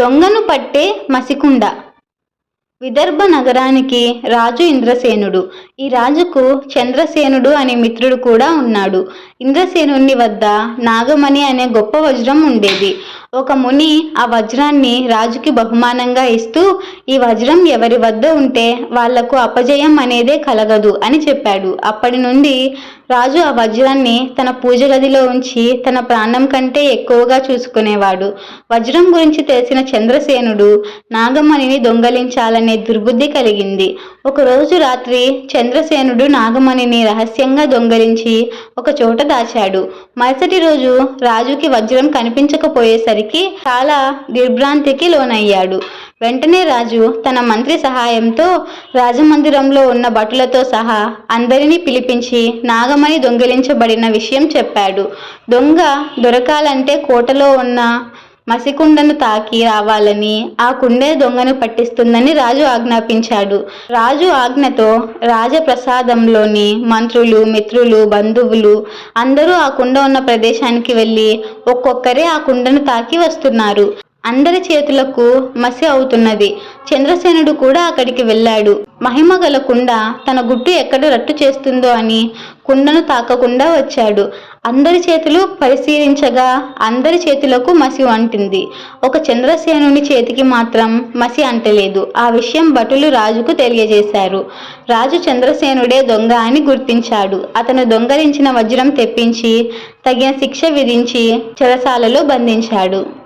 దొంగను పట్టే మసికుండ. విదర్భ నగరానికి రాజు ఇంద్రసేనుడు. ఈ రాజుకు చంద్రసేనుడు అనే మిత్రుడు కూడా ఉన్నాడు. ఇంద్రసేనుని వద్ద నాగమణి అనే గొప్ప వజ్రం ఉండేది. ఒక ముని ఆ వజ్రాన్ని రాజుకి బహుమానంగా ఇస్తూ ఈ వజ్రం ఎవరి వద్ద ఉంటే వాళ్ళకు అపజయం అనేదే కలగదు అని చెప్పాడు. అప్పటి నుండి రాజు ఆ వజ్రాన్ని తన పూజ గదిలో ఉంచి తన ప్రాణం కంటే ఎక్కువగా చూసుకునేవాడు. వజ్రం గురించి తెలిసిన చంద్రసేనుడు నాగమణిని దొంగలించాలనే దుర్బుద్ధి కలిగింది. ఒకరోజు రాత్రి చంద్రసేనుడు నాగమణిని రహస్యంగా దొంగలించి ఒక చోట దాచాడు. మరుసటి రోజు రాజుకి వజ్రం కనిపించకపోయేసరికి చాలా దిగ్భ్రాంతికి లోనయ్యాడు. వెంటనే రాజు తన మంత్రి సహాయంతో రాజమందిరంలో ఉన్న భటులతో సహా అందరినీ పిలిపించి నాగమణి దొంగిలించబడిన విషయం చెప్పాడు. దొంగ దొరకాలంటే కోటలో ఉన్న మసికుండను తాకి రావాలని ఆ కుండే దొంగను పట్టిస్తుందని రాజు ఆజ్ఞాపించాడు. రాజు ఆజ్ఞతో రాజప్రసాదంలోని మంత్రులు మిత్రులు బంధువులు అందరూ ఆ కుండ ఉన్న ప్రదేశానికి వెళ్ళి ఒక్కొక్కరే ఆ కుండను తాకి వస్తున్నారు. అందరి చేతులకు మసి అవుతున్నది. చంద్రసేనుడు కూడా అక్కడికి వెళ్ళాడు. మహిమ గల కుండ తన గుట్టు ఎక్కడ రట్టు చేస్తుందో అని కుండను తాకకుండా వచ్చాడు. అందరి చేతులు పరిశీలించగా అందరి చేతులకు మసి అంటింది. ఒక చంద్రసేనుని చేతికి మాత్రం మసి అంటలేదు. ఆ విషయం భటులు రాజుకు తెలియజేశారు. రాజు చంద్రసేనుడే దొంగ అని గుర్తించాడు. అతను దొంగలించిన వజ్రం తెప్పించి తగిన శిక్ష విధించి చెరసాలలో బంధించాడు.